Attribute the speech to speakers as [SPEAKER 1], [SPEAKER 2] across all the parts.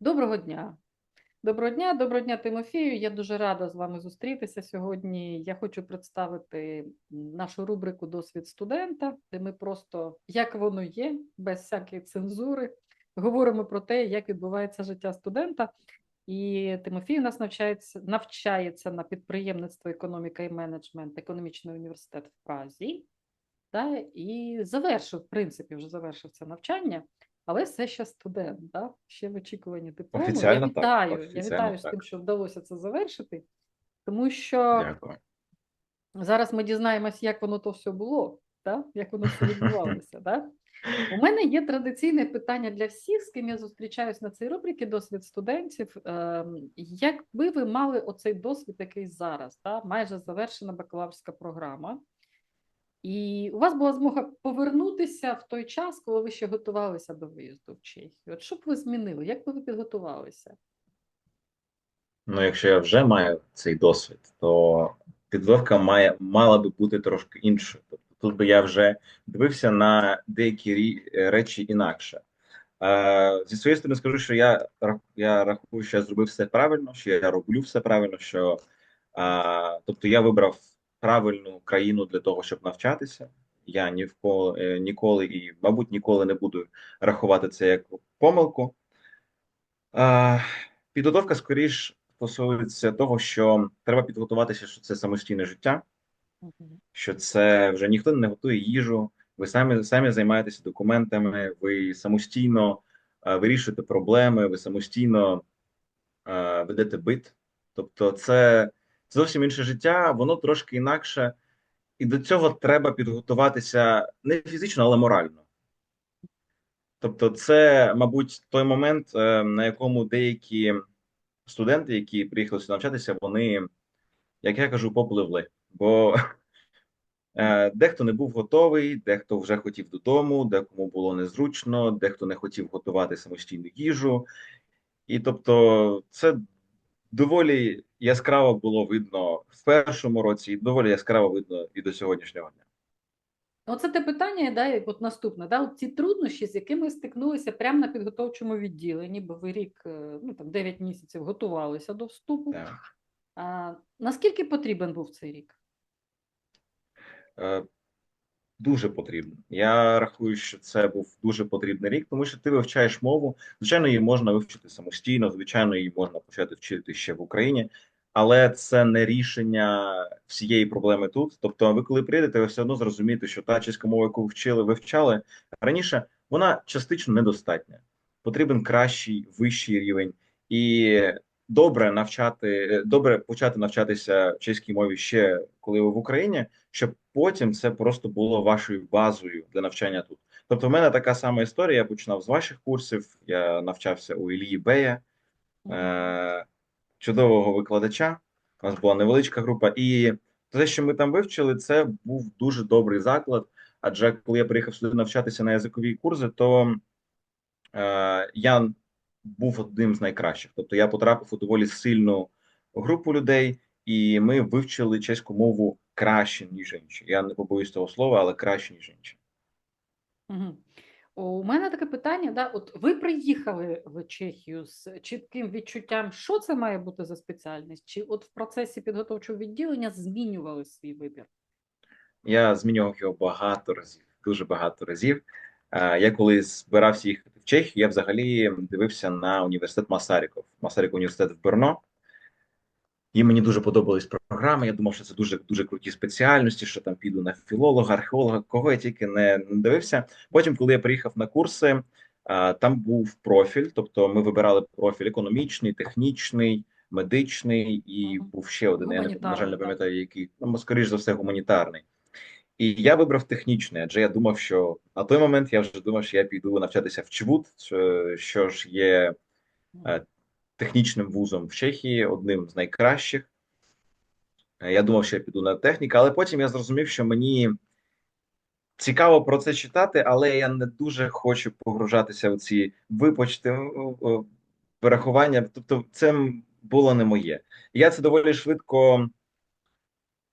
[SPEAKER 1] Доброго дня. Доброго дня, доброго дня, Тимофію. Я дуже рада з вами зустрітися сьогодні. Я хочу представити нашу рубрику Досвід студента, де ми просто як воно є, без всякої цензури, говоримо про те, як відбувається життя студента. І Тимофій у нас навчається навчається на підприємництво, економіка і менеджмент, економічний університет в Празі. Та, і завершив, в принципі, вже завершив це навчання, але все ще студент, да? ще в очікуванні диплому.
[SPEAKER 2] Офіціально
[SPEAKER 1] я
[SPEAKER 2] так,
[SPEAKER 1] вітаю, я
[SPEAKER 2] офіціально
[SPEAKER 1] вітаю з тим, що вдалося це завершити, тому що
[SPEAKER 2] Дякую.
[SPEAKER 1] зараз ми дізнаємось, як воно то все було, да? як воно все відбувалося. Да? У мене є традиційне питання для всіх, з ким я зустрічаюсь на цій рубриці досвід студентів. Ем, Якби ви мали оцей досвід, який зараз, да? майже завершена бакалаврська програма, і у вас була змога повернутися в той час, коли ви ще готувалися до виїзду в Чехію. От що б ви змінили? Як би ви підготувалися?
[SPEAKER 2] Ну, якщо я вже маю цей досвід, то підготовка має мала би бути трошки іншою. Тобто тут би я вже дивився на деякі речі інакше. Е, зі своєї сторони скажу, що я, я рахую, що я зробив все правильно, що я роблю все правильно, що е, тобто я вибрав правильну країну для того, щоб навчатися. Я ні в ко- е, ніколи і, мабуть, ніколи не буду рахувати це як помилку. Е, Підготовка скоріш стосується того, що треба підготуватися, що це самостійне життя, що це вже ніхто не готує їжу, ви самі самі займаєтеся документами, ви самостійно е, вирішуєте проблеми, ви самостійно е, ведете бит. Тобто, це зовсім інше життя, воно трошки інакше, і до цього треба підготуватися не фізично, але морально. Тобто, це, мабуть, той момент, е, на якому деякі студенти, які приїхали сюди навчатися, вони, як я кажу, попливли. Бо е, дехто не був готовий, дехто вже хотів додому, декому було незручно, дехто не хотів готувати самостійну їжу. І тобто, це доволі яскраво було видно в першому році, і доволі яскраво видно і до сьогоднішнього дня.
[SPEAKER 1] Оце те питання, да, і от наступне, да, от ці труднощі, з якими стикнулися прямо на підготовчому відділенні, бо ви рік, е, ну там 9 місяців готувалися до вступу.
[SPEAKER 2] Так.
[SPEAKER 1] А, наскільки потрібен був цей рік?
[SPEAKER 2] Дуже потрібно. Я рахую, що це був дуже потрібний рік, тому що ти вивчаєш мову. Звичайно, її можна вивчити самостійно, звичайно, її можна почати вчити ще в Україні, але це не рішення всієї проблеми тут. Тобто, ви коли прийдете, ви все одно зрозумієте, що та чеська мова, яку вчили, вивчали раніше, вона частично недостатня. Потрібен кращий, вищий рівень і добре навчати, добре почати навчатися чеській мові ще коли ви в Україні, щоб потім це просто було вашою базою для навчання тут. Тобто, в мене така сама історія. Я починав з ваших курсів. Я навчався у Ілії Бея, е, чудового викладача. У нас була невеличка група, і те, що ми там вивчили, це був дуже добрий заклад. Адже коли я приїхав сюди навчатися на язикові курси, то е, я був одним з найкращих. Тобто я потрапив у доволі сильну групу людей, і ми вивчили чеську мову краще, ніж інші. Я не побоюсь того слова, але краще, ніж інші.
[SPEAKER 1] Угу. У мене таке питання, да, от ви приїхали в Чехію з чітким відчуттям, що це має бути за спеціальність? Чи от в процесі підготовчого відділення змінювали свій вибір?
[SPEAKER 2] Я змінював його багато разів, дуже багато разів. Е, Я коли збирався їхати в Чехію, я взагалі дивився на університет Масаріков. Масаріков університет в Брно. І мені дуже подобались програми. Я думав, що це дуже дуже круті спеціальності, що там піду на філолога, археолога, кого я тільки не, дивився. Потім, коли я приїхав на курси, а, там був профіль, тобто ми вибирали профіль економічний, технічний, медичний, і був ще один. Я, на жаль, не пам'ятаю, який, ну, скоріш за все, гуманітарний. І я вибрав технічний, адже я думав, що на той момент я вже думав, що я піду навчатися в ЧВУД, що, ж є е, технічним вузом в Чехії, одним з найкращих. Е, Я думав, що я піду на техніку, але потім я зрозумів, що мені цікаво про це читати, але я не дуже хочу погружатися в ці випочти вирахування. Тобто, це було не моє. Я це доволі швидко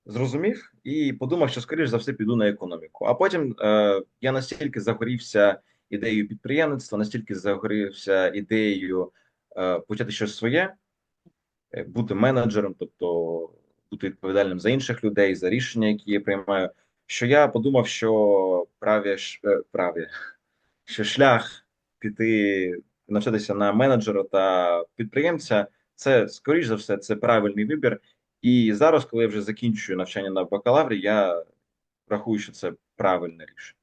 [SPEAKER 2] зрозумів і подумав, що скоріш за все піду на економіку. А потім е, я настільки загорівся ідеєю підприємництва, настільки загорівся ідеєю е, почати щось своє, е, бути менеджером, тобто бути відповідальним за інших людей, за рішення, які я приймаю. Що я подумав, що праві, е, праві, що шлях піти навчатися на менеджера та підприємця, це скоріш за все, це правильний вибір. І зараз, коли я вже закінчую навчання на бакалаврі, я рахую, що це правильне рішення.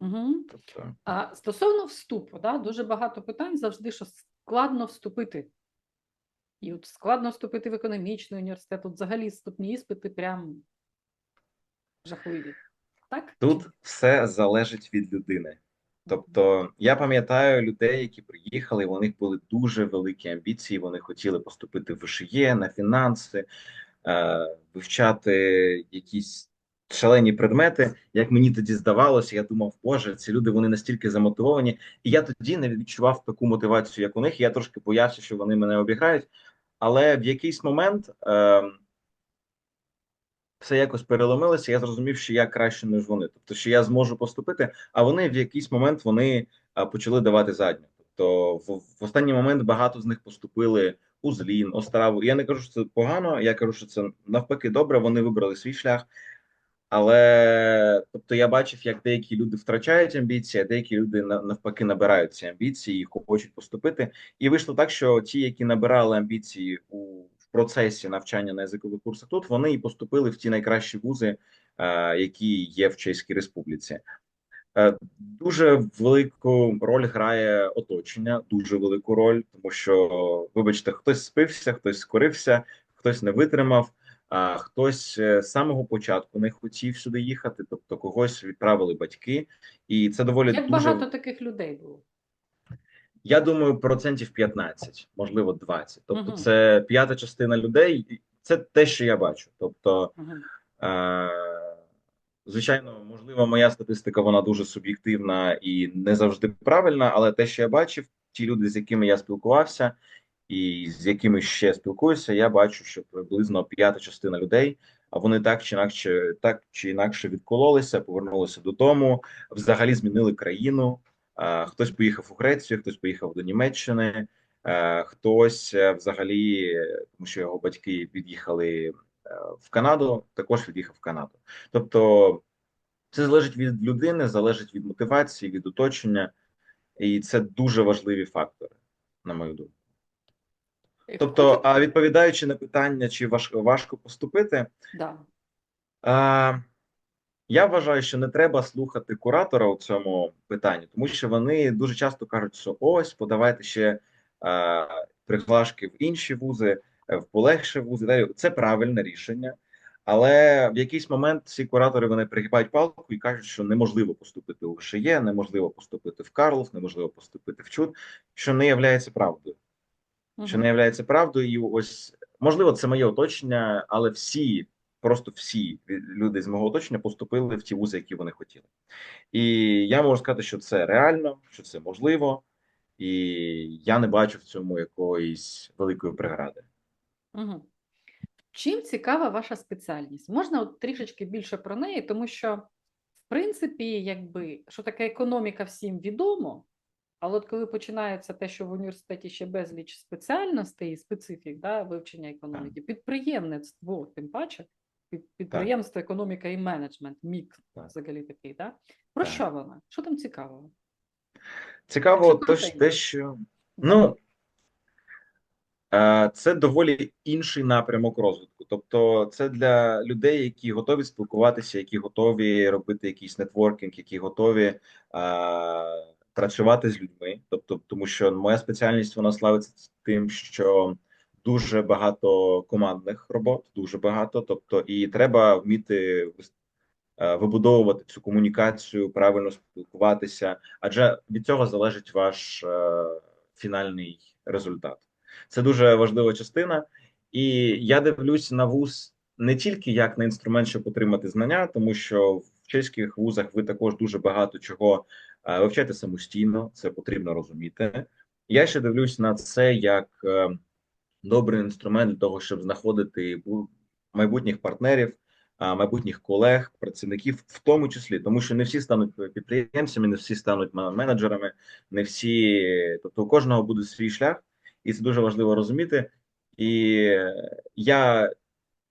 [SPEAKER 1] Угу.
[SPEAKER 2] Тобто,
[SPEAKER 1] А стосовно вступу, да, дуже багато питань завжди, що складно вступити. І от складно вступити в економічний університет, тут взагалі вступні іспити прям жахливі. Так?
[SPEAKER 2] Тут все залежить від людини. Тобто, я пам'ятаю людей, які приїхали, у них були дуже великі амбіції. Вони хотіли поступити в ВШЄ, на фінанси, вивчати якісь шалені предмети. Як мені тоді здавалося, я думав, Боже, ці люди вони настільки замотивовані. І я тоді не відчував таку мотивацію, як у них. Я трошки боявся, що вони мене обіграють. Але в якийсь момент е, все якось переломилося. Я зрозумів, що я краще ніж вони. Тобто, що я зможу поступити, а вони в якийсь момент вони почали давати задню. Тобто, в, в останній момент багато з них поступили у Злін, Остраву. Я не кажу, що це погано. Я кажу, що це навпаки добре. Вони вибрали свій шлях. Але тобто я бачив, як деякі люди втрачають амбіції, а деякі люди на- навпаки набирають ці амбіції і хочуть поступити. І вийшло так, що ті, які набирали амбіції у в процесі навчання на язикових курсах, тут вони і поступили в ті найкращі вузи, е, які є в Чеській Республіці. Е, Дуже велику роль грає оточення, дуже велику роль, тому що, вибачте, хтось спився, хтось скорився, хтось не витримав, а хтось е, з самого початку не хотів сюди їхати, тобто когось відправили батьки, і це доволі
[SPEAKER 1] Як
[SPEAKER 2] дуже
[SPEAKER 1] багато таких людей було?
[SPEAKER 2] я думаю, процентів 15, можливо, 20. Тобто,
[SPEAKER 1] Мгм.
[SPEAKER 2] це п'ята частина людей. Це те, що я бачу. Тобто,
[SPEAKER 1] Мгм.
[SPEAKER 2] Е, Звичайно, можливо, моя статистика вона дуже суб'єктивна і не завжди правильна, але те, що я бачив, ті люди, з якими я спілкувався, і з якими ще спілкуюся, я бачу, що приблизно п'ята частина людей, а вони так чи інакше, так чи інакше відкололися, повернулися додому, взагалі змінили країну. Хтось поїхав у Грецію, хтось поїхав до Німеччини, хтось е, взагалі, тому що його батьки від'їхали в Канаду, також від'їхав в Канаду. Тобто це залежить від людини, залежить від мотивації, від оточення, і це дуже важливі фактори, на мою думку. Тобто, а відповідаючи на питання, чи важко важко поступити,
[SPEAKER 1] да.
[SPEAKER 2] а, я вважаю, що не треба слухати куратора у цьому питанні, тому що вони дуже часто кажуть, що ось подавайте ще а, приглашки в інші вузи, е, в полегші вузи. Далі Це правильне рішення. Але в якийсь момент ці куратори вони пригибають палку і кажуть, що неможливо поступити у ШЕ, неможливо поступити в Карлов, неможливо поступити в ЧУД, що не є правдою що не являється правдою. І ось можливо, це моє оточення, але всі, просто всі люди з мого оточення поступили в ті вузи, які вони хотіли. І я можу сказати, що це реально, що це можливо, і я не бачу в цьому якоїсь великої прегради.
[SPEAKER 1] Мгм. Чим цікава ваша спеціальність? Можна от трішечки більше про неї, тому що, в принципі, якби що таке економіка всім відомо, але от коли починається те, що в університеті ще безліч спеціальностей і специфік, да, вивчення економіки, підприємництво, тим паче, під- підприємство, економіка і менеджмент, мікс
[SPEAKER 2] Так.
[SPEAKER 1] взагалі такий, да? Про
[SPEAKER 2] Так.
[SPEAKER 1] що вона? Що там цікавого?
[SPEAKER 2] Цікаво, то те, що ну це доволі інший напрямок розвитку. Тобто, це для людей, які готові спілкуватися, які готові робити якийсь нетворкінг, які готові е, працювати з людьми. Тобто, тому що моя спеціальність вона славиться тим, що дуже багато командних робот, дуже багато. Тобто, і треба вміти е, вибудовувати цю комунікацію, правильно спілкуватися, адже від цього залежить ваш е, фінальний результат. Це дуже важлива частина, і я дивлюсь на вуз не тільки як на інструмент, щоб отримати знання, тому що в чеських вузах ви також дуже багато чого е, вивчаєте самостійно, це потрібно розуміти. Я ще дивлюсь на це як е, добрий інструмент для того, щоб знаходити майбутніх партнерів, майбутніх колег, працівників, в тому числі, тому що не всі стануть підприємцями, не всі стануть менеджерами, не всі, тобто у кожного буде свій шлях, і це дуже важливо розуміти. І я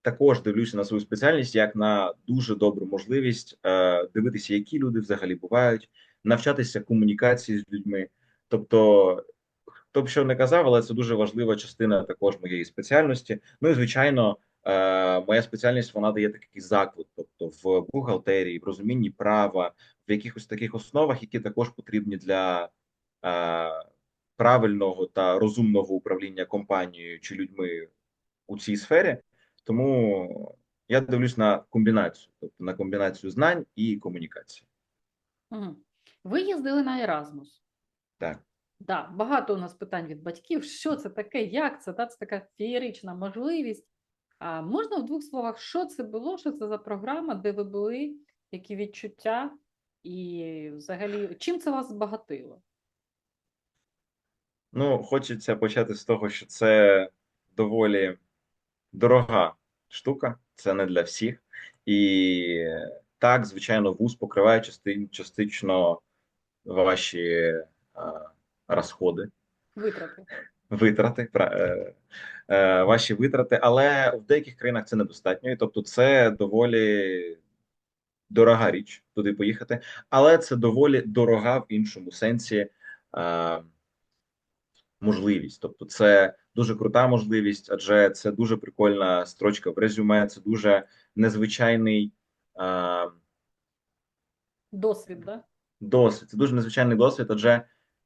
[SPEAKER 2] також дивлюся на свою спеціальність як на дуже добру можливість е, дивитися, які люди взагалі бувають, навчатися комунікації з людьми. Тобто, хто б що не казав, але це дуже важлива частина також моєї спеціальності. Ну і звичайно, е, моя спеціальність вона дає такий заклик, тобто в бухгалтерії, в розумінні права, в якихось таких основах, які також потрібні для е, правильного та розумного управління компанією чи людьми у цій сфері. Тому я дивлюсь на комбінацію, тобто на комбінацію знань і комунікації.
[SPEAKER 1] Ви їздили на Еразмус.
[SPEAKER 2] Так.
[SPEAKER 1] Да, багато у нас питань від батьків. Що це таке? Як це? Та, це така феєрична можливість. А можна в двох словах, що це було? Що це за програма, де ви були, які відчуття, і взагалі чим це вас збагатило?
[SPEAKER 2] Ну, хочеться почати з того, що це доволі дорога штука, це не для всіх. І так, звичайно, вуз покриває частин, частично ваші а, розходи,
[SPEAKER 1] Витрати.
[SPEAKER 2] витрати, е, е, ваші витрати, але в деяких країнах це недостатньо. І тобто, це доволі дорога річ туди поїхати, але це доволі дорога в іншому сенсі. е, можливість. Тобто, це дуже крута можливість, адже це дуже прикольна строчка в резюме, це дуже незвичайний е,
[SPEAKER 1] Досвід, да?
[SPEAKER 2] досвід. Це дуже незвичайний досвід, адже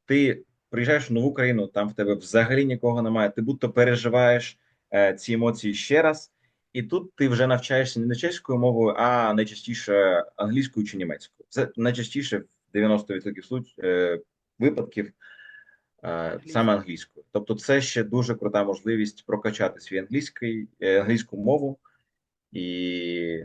[SPEAKER 2] ти приїжджаєш в нову країну, там в тебе взагалі нікого немає. Ти будто переживаєш е, ці емоції ще раз, і тут ти вже навчаєшся не чеською мовою, а найчастіше англійською чи німецькою. Це найчастіше в 90% е, випадків. Е, Саме англійською, тобто, це ще дуже крута можливість прокачати свій англійський е, англійську мову і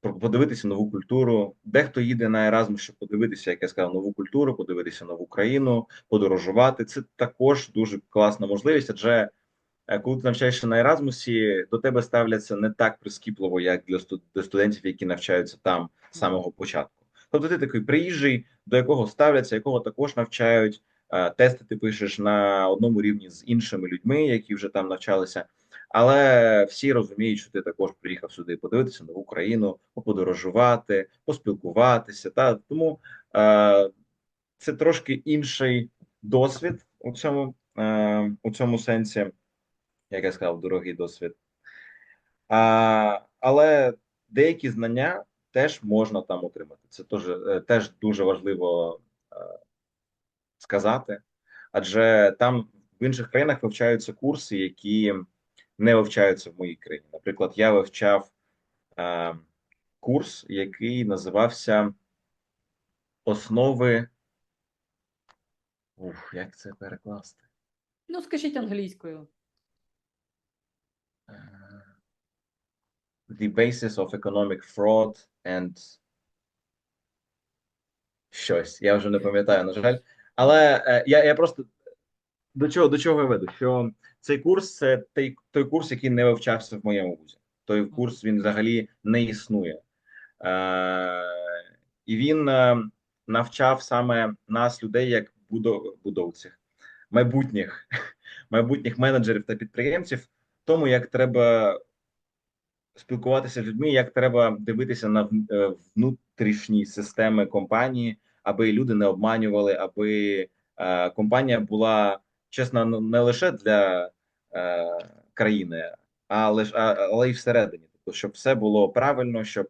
[SPEAKER 2] подивитися нову культуру. Дехто їде на Еразмус, щоб подивитися, як я сказав, нову культуру, подивитися нову країну, подорожувати. Це також дуже класна можливість, адже е, коли ти навчаєшся на Еразмусі, до тебе ставляться не так прискіпливо, як для студентів, які навчаються там з самого початку. Тобто, ти такий приїжджий, до якого ставляться, якого також навчають. Е, Тести ти пишеш на одному рівні з іншими людьми, які вже там навчалися. Але всі розуміють, що ти також приїхав сюди подивитися нову країну, поподорожувати, поспілкуватися. Та тому е, це трошки інший досвід у цьому, е, у цьому сенсі, як я сказав, дорогий досвід. А, але деякі знання теж можна там отримати. Це теж, е, теж дуже важливо е, сказати, адже там в інших країнах вивчаються курси, які не вивчаються в моїй країні. Наприклад, я вивчав е, курс, який називався Основи. Ух, як це перекласти?
[SPEAKER 1] Ну, скажіть англійською.
[SPEAKER 2] Е, The basis of economic fraud and щось. Я вже не пам'ятаю, на жаль. Але е, я, я просто до чого до чого я веду? Що цей курс це той, той курс, який не вивчався в моєму вузі. Той курс він взагалі не існує. Е, і він е, навчав саме нас, людей, як будов, будовців, майбутніх, майбутніх менеджерів та підприємців, тому як треба спілкуватися з людьми, як треба дивитися на е, внутрішні системи компанії, аби люди не обманювали, аби е, компанія була чесна ну, не лише для е, країни, а лиш, а, але й всередині. Тобто, щоб все було правильно, щоб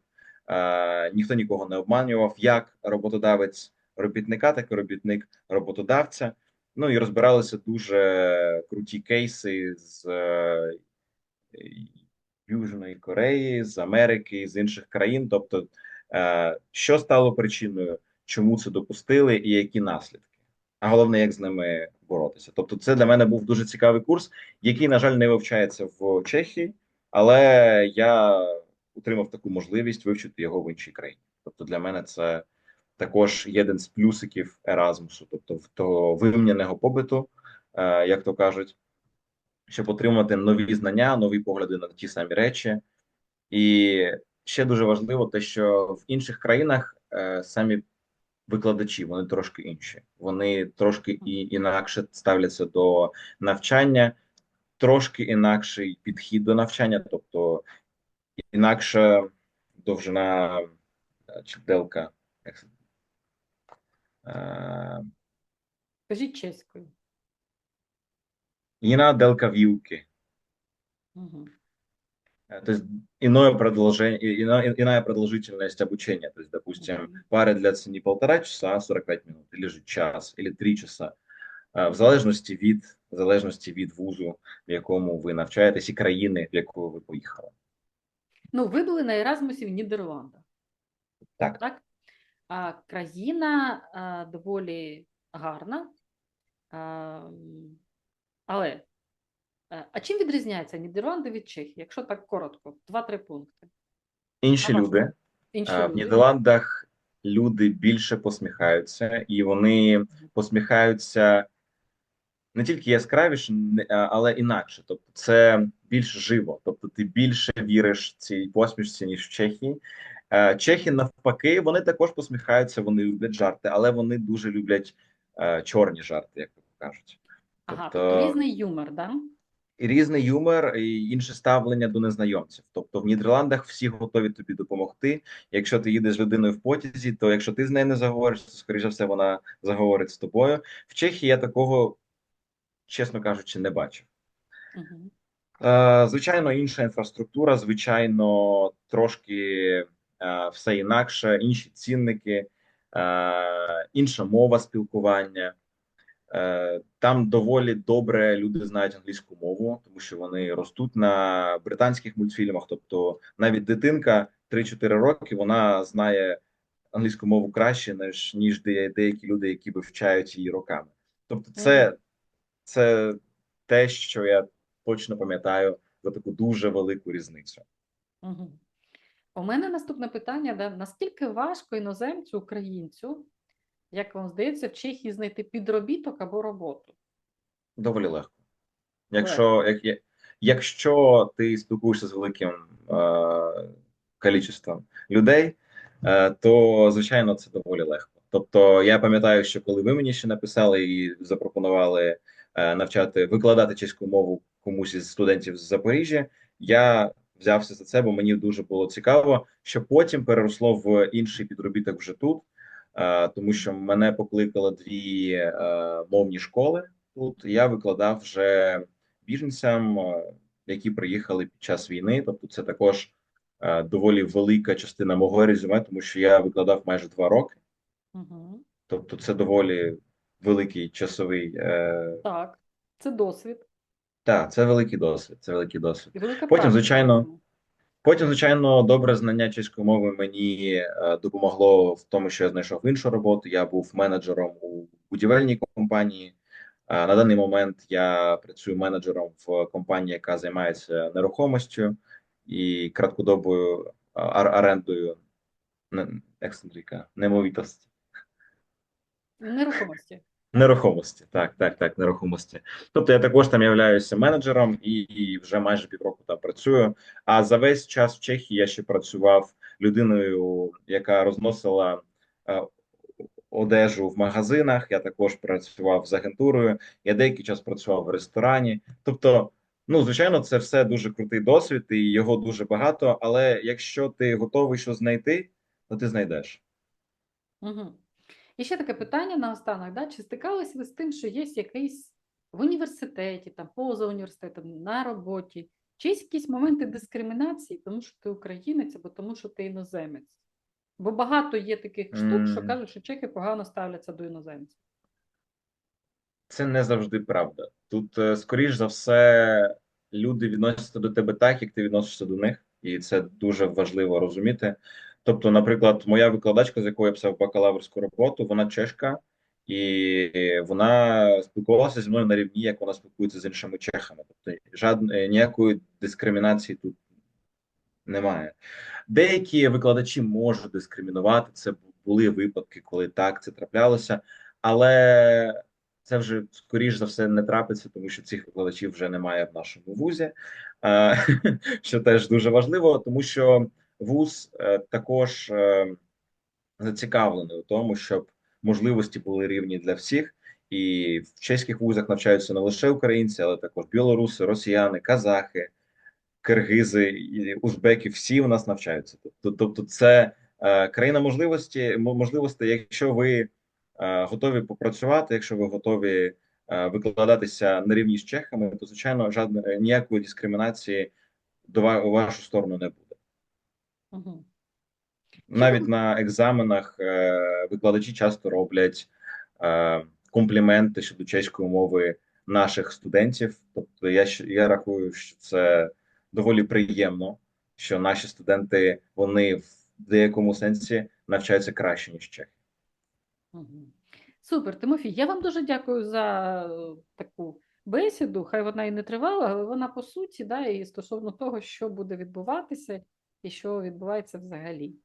[SPEAKER 2] е, ніхто нікого не обманював, як роботодавець робітника, так і робітник роботодавця. Ну і розбиралися дуже круті кейси з е, Южної Кореї, з Америки, з інших країн. Тобто, е, що стало причиною, чому це допустили, і які наслідки, а головне, як з ними боротися. Тобто, це для мене був дуже цікавий курс, який, на жаль, не вивчається в Чехії, але я отримав таку можливість вивчити його в іншій країні. Тобто, для мене це також один з плюсиків Еразмусу, тобто в того вимняного побиту, е, як то кажуть щоб отримати нові знання, нові погляди на ті самі речі. І ще дуже важливо те, що в інших країнах е, самі викладачі, вони трошки інші. Вони трошки і інакше ставляться до навчання, трошки інакший підхід до навчання, тобто інакша довжина е, делка. це? Е,
[SPEAKER 1] Кажіть чеською.
[SPEAKER 2] Jiná délka výuky.
[SPEAKER 1] Угу.
[SPEAKER 2] То есть иное продолжение, и- иная, продолжительность обучения. То есть, допустим, пары длятся не полтора часа, а 45 минут, или же час, или три часа. В залежності від, в залежності від вузу, в якому ви навчаєтесь, і країни, в яку ви поїхали.
[SPEAKER 1] Ну, ви були на Еразмусі в Нідерландах.
[SPEAKER 2] Так.
[SPEAKER 1] Так? А, країна а, доволі гарна. А, але е, а чим відрізняються Нідерланди від Чехії? Якщо так коротко, два-три пункти.
[SPEAKER 2] Інші
[SPEAKER 1] Ага.
[SPEAKER 2] люди
[SPEAKER 1] Інші
[SPEAKER 2] в
[SPEAKER 1] люди.
[SPEAKER 2] Нідерландах люди більше посміхаються, і вони посміхаються не тільки яскравіше, але інакше. Тобто, це більш живо. Тобто, ти більше віриш цій посмішці, ніж в Чехії. Е, Чехи навпаки, вони також посміхаються, вони люблять жарти, але вони дуже люблять е, чорні жарти, як то кажуть.
[SPEAKER 1] Ага,
[SPEAKER 2] тобто-
[SPEAKER 1] тобто різний юмор, да?
[SPEAKER 2] Різний юмор, і інше ставлення до незнайомців. Тобто в Нідерландах всі готові тобі допомогти. Якщо ти їдеш з людиною в потязі, то якщо ти з нею не заговориш, то скоріше все вона заговорить з тобою. В Чехії я такого, чесно кажучи, не бачив.
[SPEAKER 1] Угу.
[SPEAKER 2] Е, Звичайно, інша інфраструктура, звичайно, трошки е, все інакше, інші цінники, е, інша мова спілкування. Е, Там доволі добре люди знають англійську мову, тому що вони ростуть на британських мультфільмах. Тобто, навіть дитинка 3-4 роки вона знає англійську мову краще, ніж ніж деякі люди, які вивчають її роками. Тобто, це, це те, що я точно пам'ятаю за таку дуже велику різницю.
[SPEAKER 1] Угу. У мене наступне питання: да? наскільки важко іноземцю, українцю, як вам здається, в Чехії знайти підробіток або роботу?
[SPEAKER 2] Доволі легко. Якщо, як, якщо ти спілкуєшся з великим е, кількістю людей, е, то звичайно це доволі легко. Тобто, я пам'ятаю, що коли ви мені ще написали і запропонували е, навчати викладати чеську мову комусь із студентів з Запоріжжя, я взявся за це, бо мені дуже було цікаво, що потім переросло в інший підробіток вже тут, тому що мене покликали дві е, мовні школи тут. Я викладав вже біженцям, е, які приїхали під час війни. Тобто, це також е, доволі велика частина мого резюме, тому що я викладав майже два роки.
[SPEAKER 1] Угу.
[SPEAKER 2] Тобто, це доволі великий часовий. Е,
[SPEAKER 1] Так, це досвід.
[SPEAKER 2] так, це великий досвід. Це великий досвід.
[SPEAKER 1] І велика
[SPEAKER 2] Потім,
[SPEAKER 1] практика.
[SPEAKER 2] звичайно, Потім, звичайно, добре знання чеської мови мені е, допомогло в тому, що я знайшов іншу роботу. Я був менеджером у будівельній компанії. Е, На даний момент я працюю менеджером в компанії, яка займається нерухомістю і краткодобою е, ар- орендою ексцентрика, немовітості.
[SPEAKER 1] Нерухомості.
[SPEAKER 2] Нерухомості, так, так, так, нерухомості. Тобто я також там являюся менеджером і, і вже майже півроку там працюю. А за весь час в Чехії я ще працював людиною, яка розносила е, одежу в магазинах. Я також працював з агентурою. Я деякий час працював в ресторані. Тобто, ну звичайно, це все дуже крутий досвід, і його дуже багато. Але якщо ти готовий щось знайти, то ти знайдеш.
[SPEAKER 1] Угу. І ще таке питання наостанок. Да? Чи стикалися ви з тим, що є якийсь в університеті, там, поза університетом, на роботі, чи є якісь моменти дискримінації, тому що ти українець або тому, що ти іноземець? Бо багато є таких штук, що кажуть, що чехи погано ставляться до іноземців.
[SPEAKER 2] Це не завжди правда. Тут, е, скоріш за все, люди відносяться до тебе так, як ти відносишся до них, і це дуже важливо розуміти. Тобто, наприклад, моя викладачка, з якою я писав бакалаврську роботу, вона чешка, і вона спілкувалася зі мною на рівні, як вона спілкується з іншими чехами. Тобто, жадної ніякої дискримінації тут немає. Деякі викладачі можуть дискримінувати. Це були випадки, коли так це траплялося, але це вже скоріш за все не трапиться, тому що цих викладачів вже немає в нашому вузі, е, що теж дуже важливо, тому що вуз е, також е, зацікавлений у тому, щоб можливості були рівні для всіх. І в чеських вузах навчаються не лише українці, але також білоруси, росіяни, казахи, киргизи, узбеки. Всі у нас навчаються. Тобто, це е, країна можливості, мо- можливостей, якщо ви готові попрацювати, якщо ви готові викладатися на рівні з чехами, то звичайно жодної ніякої дискримінації до вашу сторону не буде.
[SPEAKER 1] Угу.
[SPEAKER 2] Навіть на екзаменах е, викладачі часто роблять е, компліменти щодо чеської мови наших студентів. Тобто, я я рахую, що це доволі приємно, що наші студенти вони в деякому сенсі навчаються краще ніж чехи.
[SPEAKER 1] Супер, Тимофій, я вам дуже дякую за таку бесіду. Хай вона і не тривала, але вона по суті, да, і стосовно того, що буде відбуватися і що відбувається взагалі.